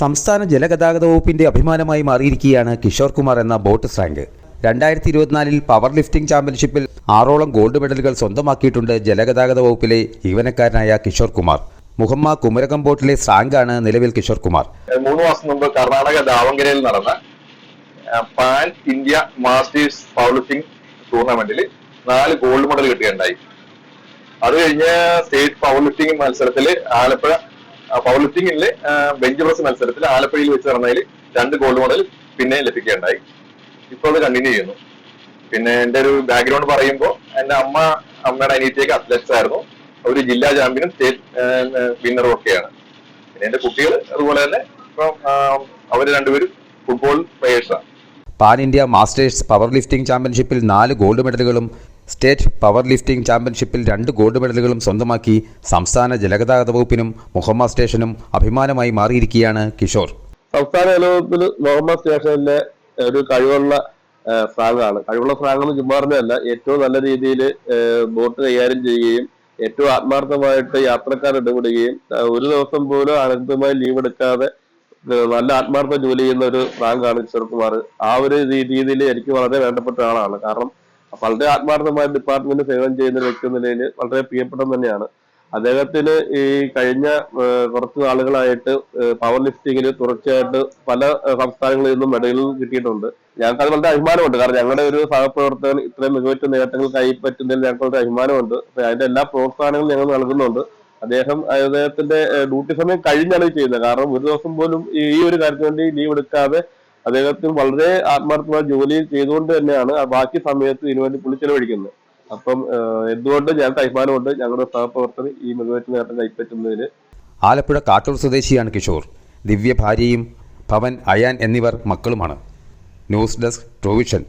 സംസ്ഥാന ജലഗതാഗത വകുപ്പിന്റെ അഭിമാനമായി മാറിയിരിക്കുകയാണ് കിഷോർ കുമാർ എന്ന ബോട്ട് സ്രാങ്ക്. രണ്ടായിരത്തി ഇരുപത്തിനാലിൽ പവർ ലിഫ്റ്റിംഗ് ചാമ്പ്യൻഷിപ്പിൽ ആറോളം ഗോൾഡ് മെഡലുകൾ സ്വന്തമാക്കിയിട്ടുണ്ട് ജലഗതാഗത വകുപ്പിലെ ജീവനക്കാരനായ കിഷോർ കുമാർ. മുഹമ്മ കുമരകം ബോട്ടിലെ സ്രാങ്കാണ് നിലവിൽ കിഷോർ കുമാർ. മൂന്ന് മാസം മുമ്പ് കർണാടക ദാവങ്കരയിൽ നടന്ന pan India masters power lifting ടൂർണമെന്റിൽ നാല് ഗോൾഡ് മെഡൽ കിട്ടുകയുണ്ടായി അത് കഴിഞ്ഞ് സ്റ്റേറ്റ് പവർ ലിഫ്റ്റിംഗ് മത്സരത്തിൽ ആലപ്പുഴ പവർ ലിഫ്റ്റിംഗിലെ ബെഞ്ച് പ്രസ് മത്സരത്തിൽ ആലപ്പുഴയിൽ വെച്ച് നടന്നതിൽ രണ്ട് ഗോൾഡ് മെഡൽ പിന്നെ ലഭിക്കുകയുണ്ടായി. ഇപ്പോൾ അത് കണ്ടിന്യൂ ചെയ്യുന്നു. പിന്നെ എന്റെ ഒരു ബാക്ക്ഗ്രൗണ്ട് പറയുമ്പോൾ എന്റെ അമ്മ അമ്മയുടെ അനിയത്തിയൊക്കെ അത്ലറ്റ്സ് ആയിരുന്നു. അവർ ജില്ലാ ചാമ്പ്യനും സ്റ്റേറ്റ് വിന്നറും ഒക്കെയാണ്. പിന്നെ എന്റെ കുട്ടികൾ അതുപോലെ തന്നെ ഇപ്പം അവർ രണ്ടുപേരും football പ്ലേയേഴ്സാണ് pan India masters power lifting ചാമ്പ്യൻഷിപ്പിൽ നാല് ഗോൾഡ് മെഡലുകളും സ്റ്റേറ്റ് പവർ ലിഫ്റ്റിംഗ് ചാമ്പ്യൻഷിപ്പിൽ രണ്ട് ഗോൾഡ് മെഡലുകളും സ്വന്തമാക്കി സംസ്ഥാന ജലഗതാഗത വകുപ്പിനും മുഹമ്മദ് സ്റ്റേഷനും അഭിമാനമായി മാറിയിരിക്കുകയാണ് കിഷോർ. സംസ്ഥാന ജലവകുപ്പിൽ മുഹമ്മദ് സ്റ്റേഷനിലെ ഒരു കഴിവുള്ള ഫ്രാങ്കാണ് കഴിവുള്ള ഫ്രാങ്ക് എന്ന് ചുമ്മാ പറഞ്ഞതല്ല ഏറ്റവും നല്ല രീതിയിൽ ബോട്ട് കൈകാര്യം ചെയ്യുകയും ഏറ്റവും ആത്മാർത്ഥമായിട്ട് യാത്രക്കാർ ഇടപെടുകയും ഒരു ദിവസം പോലും അനന്തമായി ലീവ് എടുക്കാതെ നല്ല ആത്മാർത്ഥ ജോലി ചെയ്യുന്ന ഒരു ഫ്രാങ്കാണ് കിഷോർ കുമാർ. ആ ഒരു രീതിയിൽ എനിക്ക് വളരെ വേണ്ടപ്പെട്ട ആളാണ്. കാരണം വളരെ ആത്മാർത്ഥമായ ഡിപ്പാർട്ട്മെന്റ് സേവനം ചെയ്യുന്ന വ്യക്തി എന്ന നിലയിൽ വളരെ പ്രിയപ്പെട്ടത് തന്നെയാണ്. അദ്ദേഹത്തിന് ഈ കഴിഞ്ഞ കുറച്ച് നാളുകളായിട്ട് പവർ ലിഫ്റ്റിങ്ങിൽ തുടർച്ചയായിട്ട് പല സംസ്ഥാനങ്ങളിൽ നിന്നും മെഡലുകൾ കിട്ടിയിട്ടുണ്ട്. ഞങ്ങൾക്ക് അത് വളരെ അഭിമാനമുണ്ട്. കാരണം ഞങ്ങളുടെ ഒരു സഹപ്രവർത്തകൻ ഇത്രയും മികവറ്റ നേട്ടങ്ങൾ കൈപ്പറ്റുന്നതിൽ ഞങ്ങൾക്ക് വളരെ അഭിമാനമുണ്ട്. അതിന്റെ എല്ലാ പ്രോത്സാഹനങ്ങളും ഞങ്ങൾ നൽകുന്നുണ്ട്. അദ്ദേഹം അദ്ദേഹത്തിന്റെ ഡ്യൂട്ടി സമയം കഴിഞ്ഞാണ് ചെയ്യുന്നത്. കാരണം ഒരു ദിവസം പോലും ഈ ഒരു കാര്യത്തിന് വേണ്ടി ലീവ് എടുക്കാതെ അദ്ദേഹത്തിന് വളരെ ആത്മാർത്ഥമായ ജോലി ചെയ്തുകൊണ്ട് തന്നെയാണ് ബാക്കി സമയത്ത് ഇതിനുവേണ്ടി പുള്ളി ചെലവഴിക്കുന്നത്. അപ്പം എന്തുകൊണ്ട് ഞങ്ങൾക്ക് അഭിമാനമുണ്ട് ഞങ്ങളുടെ സഹപ്രവർത്തകർ ഈ മികവേറ്റ നേട്ടം കൈപ്പറ്റുന്നതിൽ ആലപ്പുഴ കാട്ടൂർ സ്വദേശിയാണ് കിഷോർ. ദിവ്യ ഭാര്യയും ഭവൻ അയാൻ എന്നിവർ മക്കളുമാണ്. News desk Trovision.